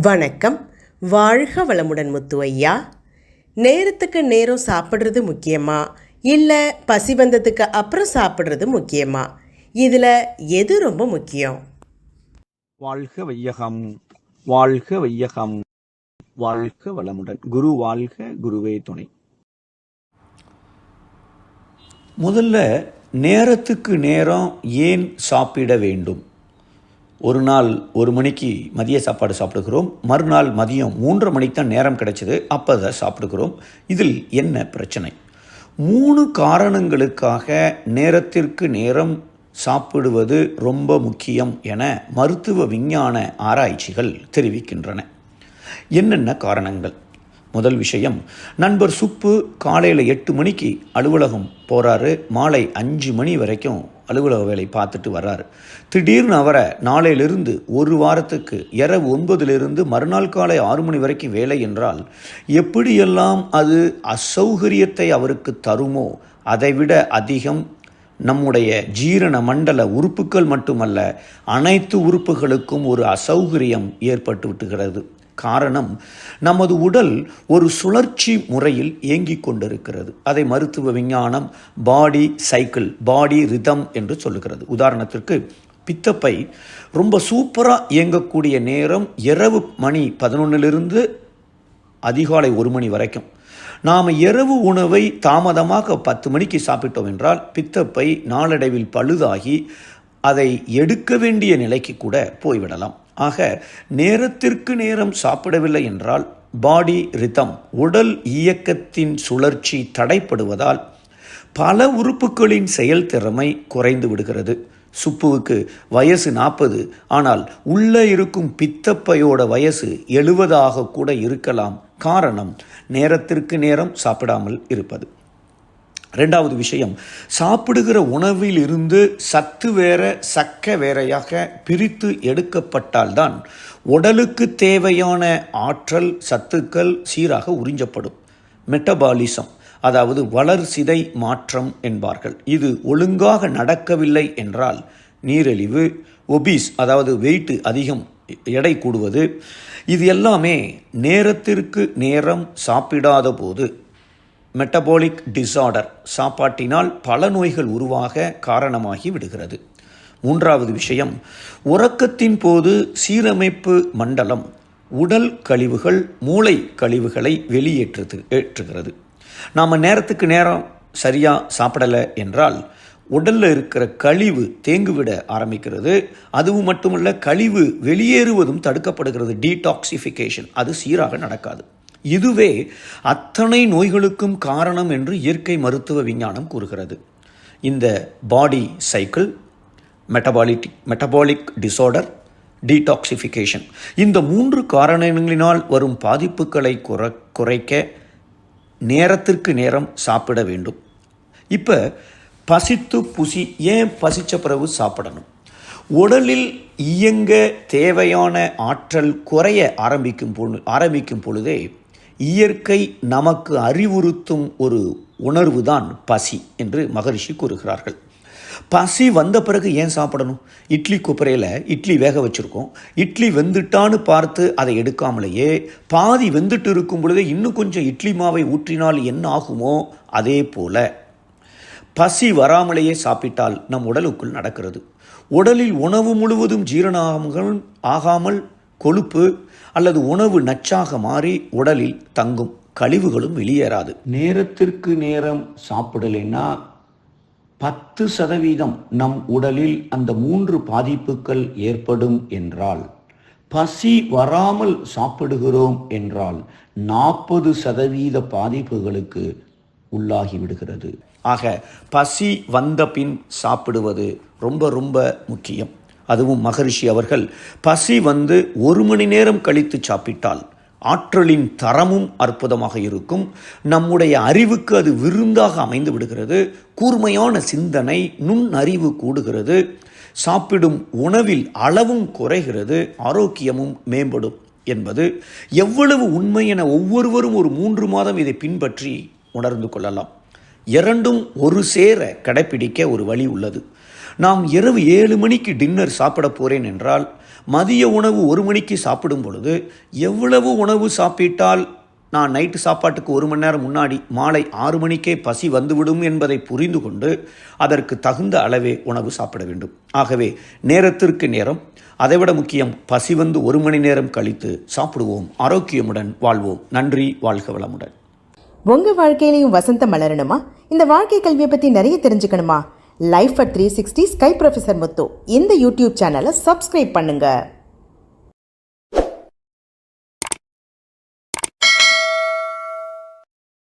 வணக்கம். வாழ்க வளமுடன் முத்து ஐயா. நேரத்துக்கு நேரம் சாப்பிட்றது முக்கியமா? இல்லை பசி வந்ததுக்கு அப்புறம் சாப்பிட்றது முக்கியமா? இதில் எது ரொம்ப முக்கியம்? வாழ்க வையகம். வாழ்க வையகம். வாழ்க வளமுடன். குரு வாழ்க குருவே துணை. முதல்ல நேரத்துக்கு நேரம் ஏன் சாப்பிட வேண்டும்? ஒரு நாள் ஒரு மணிக்கு மதிய சாப்பாடு சாப்பிடுகிறோம். மறுநாள் மதியம் மூன்றரை மணிக்கு தான் நேரம் கிடைச்சது. அப்போ அதை சாப்பிடுகிறோம். இதில் என்ன பிரச்சனை? மூணு காரணங்களுக்காக நேரத்திற்கு நேரம் சாப்பிடுவது ரொம்ப முக்கியம் என மருத்துவ விஞ்ஞான ஆராய்ச்சிகள் தெரிவிக்கின்றன. என்னென்ன காரணங்கள்? முதல் விஷயம் நண்பர் சுப்பு காலையில் எட்டு மணிக்கு அலுவலகம் போகிறாரு மாலை அஞ்சு மணி வரைக்கும் அலுவலக வேலை பார்த்துட்டு வர்றாரு திடீர்னு அவரை நாளையிலிருந்து ஒரு வாரத்துக்கு இரவு ஒன்பதிலிருந்து மறுநாள் காலை ஆறு மணி வரைக்கும் வேலை என்றால் எப்படியெல்லாம் அது அசௌகரியத்தை அவருக்கு தருமோ அதைவிட அதிகம் நம்முடைய ஜீரண மண்டல உறுப்புகள் மட்டுமல்ல அனைத்து உறுப்புகளுக்கும் ஒரு அசௌகரியம் ஏற்பட்டு விட்டுகிறது. காரணம் நமது உடல் ஒரு சுழற்சி முறையில் இயங்கிக் கொண்டிருக்கிறது. அதை மருத்துவ விஞ்ஞானம் பாடி சைக்கிள் பாடி ரிதம் என்று சொல்லுகிறது. உதாரணத்திற்கு பித்தப்பை ரொம்ப சூப்பராக இயங்கக்கூடிய நேரம் இரவு மணி பதினொன்னிலிருந்து அதிகாலை ஒரு மணி வரைக்கும். நாம் இரவு உணவை தாமதமாக பத்து மணிக்கு சாப்பிட்டோம் என்றால் பித்தப்பை நாளடைவில் பழுதாகி அதை எடுக்க வேண்டிய நிலைக்கு கூட போய்விடலாம். ஆக நேரத்திற்கு நேரம் சாப்பிடவில்லை என்றால் பாடி ரிதம் உடல் இயக்கத்தின் சுழற்சி தடைப்படுவதால் பல உறுப்புகளின் செயல்திறமை குறைந்து விடுகிறது. சுப்புவுக்கு வயசு நாற்பது ஆனால் உள்ளே இருக்கும் பித்தப்பையோட வயசு எழுபதாக கூட இருக்கலாம். காரணம் நேரத்திற்கு நேரம் சாப்பிடாமல் இருப்பது. ரெண்டாவது விஷயம் சாப்பிடுகிற உணவில் இருந்து சத்து வேற சக்க வேறையாக பிரித்து எடுக்கப்பட்டால்தான் உடலுக்கு தேவையான ஆற்றல் சத்துக்கள் சீராக உறிஞ்சப்படும். மெட்டபாலிசம் அதாவது வளர் சிதை மாற்றம் என்பார்கள். இது ஒழுங்காக நடக்கவில்லை என்றால் நீரிழிவு ஒபீஸ் அதாவது வெயிட் அதிகம் எடை கூடுவது இது எல்லாமே நேரத்திற்கு நேரம் சாப்பிடாத போது மெட்டபாலிக் டிசார்டர் சாப்பாட்டினால் பல நோய்கள் உருவாக காரணமாகி விடுகிறது. மூன்றாவது விஷயம் உறக்கத்தின் போது சீரமைப்பு மண்டலம் உடல் கழிவுகள் மூளை கழிவுகளை வெளியேற்று ஏற்றுகிறது. நாம் நேரத்துக்கு நேரம் சரியாக சாப்பிடலை என்றால் உடலில் இருக்கிற கழிவு தேங்குவிட ஆரம்பிக்கிறது. அதுவும் மட்டுமல்ல கழிவு வெளியேறுவதும் தடுக்கப்படுகிறது. டீடாக்சிஃபிகேஷன் அது சீராக நடக்காது. இதுவே அத்தனை நோய்களுக்கும் காரணம் என்று இயற்கை மருத்துவ விஞ்ஞானம் கூறுகிறது. இந்த body cycle metabolitic metabolic disorder detoxification இந்த மூன்று காரணங்களினால் வரும் பாதிப்புகளை குறை குறைக்க நேரத்திற்கு நேரம் சாப்பிட வேண்டும். இப்போ பசித்து புசி ஏன் பசித்த பிறகு சாப்பிடணும்? உடலில் இயங்க தேவையான ஆற்றல் குறைய ஆரம்பிக்கும் பொழு ஆரம்பிக்கும் பொழுதே இயற்கை நமக்கு அறிவுறுத்தும் ஒரு உணர்வு தான் பசி என்று மகரிஷி கூறுகிறார்கள். பசி வந்த பிறகு ஏன் சாப்பிடணும்? இட்லி குப்பரையில் இட்லி வேக வச்சுருக்கோம். இட்லி வெந்துட்டான்னு பார்த்து அதை எடுக்காமலேயே பாதி வெந்துட்டு இருக்கும் பொழுதே இன்னும் கொஞ்சம் இட்லி மாவை ஊற்றினால் என்ன ஆகுமோ? அதே போல பசி வராமலேயே சாப்பிட்டால் நம் உடலுக்குள் நடக்கிறது. உடலில் உணவு முழுவதும் ஜீரணாமல் ஆகாமல் கொழுப்பு அல்லது உணவு நச்சாக மாறி உடலில் தங்கும் கழிவுகளும் வெளியேறாது. நேரத்திற்கு நேரம் சாப்பிடலைன்னா பத்து சதவீதம் நம் உடலில் அந்த மூன்று பாதிப்புகள் ஏற்படும் என்றால் பசி வராமல் சாப்பிடுகிறோம் என்றால் நாற்பது சதவீத பாதிப்புகளுக்கு உள்ளாகி விடுகிறது. ஆக பசி வந்த பின் சாப்பிடுவது ரொம்ப ரொம்ப முக்கியம். அதுவும் மகரிஷி அவர்கள் பசி வந்து ஒரு மணி நேரம் கழித்து சாப்பிட்டால் ஆற்றலின் தரமும் அற்புதமாக இருக்கும். நம்முடைய அறிவுக்கு அது விருந்தாக அமைந்து விடுகிறது. கூர்மையான சிந்தனை நுண் அறிவு கூடுகிறது. சாப்பிடும் உணவில் அளவும் குறைகிறது. ஆரோக்கியமும் மேம்படும் என்பது எவ்வளவு உண்மை என ஒவ்வொருவரும் ஒரு மூன்று மாதம் இதை பின்பற்றி உணர்ந்து கொள்ளலாம். இரண்டும் ஒரு சேர கடைப்பிடிக்க ஒரு வழி உள்ளது. நாம் இரவு ஏழு மணிக்கு டின்னர் சாப்பிட போகிறேன் என்றால் மதிய உணவு ஒரு மணிக்கு சாப்பிடும் பொழுது எவ்வளவு உணவு சாப்பிட்டால் நான் நைட்டு சாப்பாட்டுக்கு ஒரு மணி நேரம் முன்னாடி மாலை ஆறு மணிக்கே பசி வந்துவிடும் என்பதை புரிந்து கொண்டு அதற்கு தகுந்த அளவே உணவு சாப்பிட வேண்டும். ஆகவே நேரத்திற்கு நேரம் அதைவிட முக்கியம் பசி வந்து ஒரு மணி நேரம் கழித்து சாப்பிடுவோம். ஆரோக்கியமுடன் வாழ்வோம். நன்றி. வாழ்க வளமுடன். உங்கள் வாழ்க்கையிலையும் வசந்தம் மலரணுமா? இந்த வாழ்க்கை கல்வியை பற்றி நிறைய தெரிஞ்சுக்கணுமா? Life at three sixty sky professor Muthu இந்த யூடியூப் சேனலை சப்ஸ்கிரைப் பண்ணுங்கள்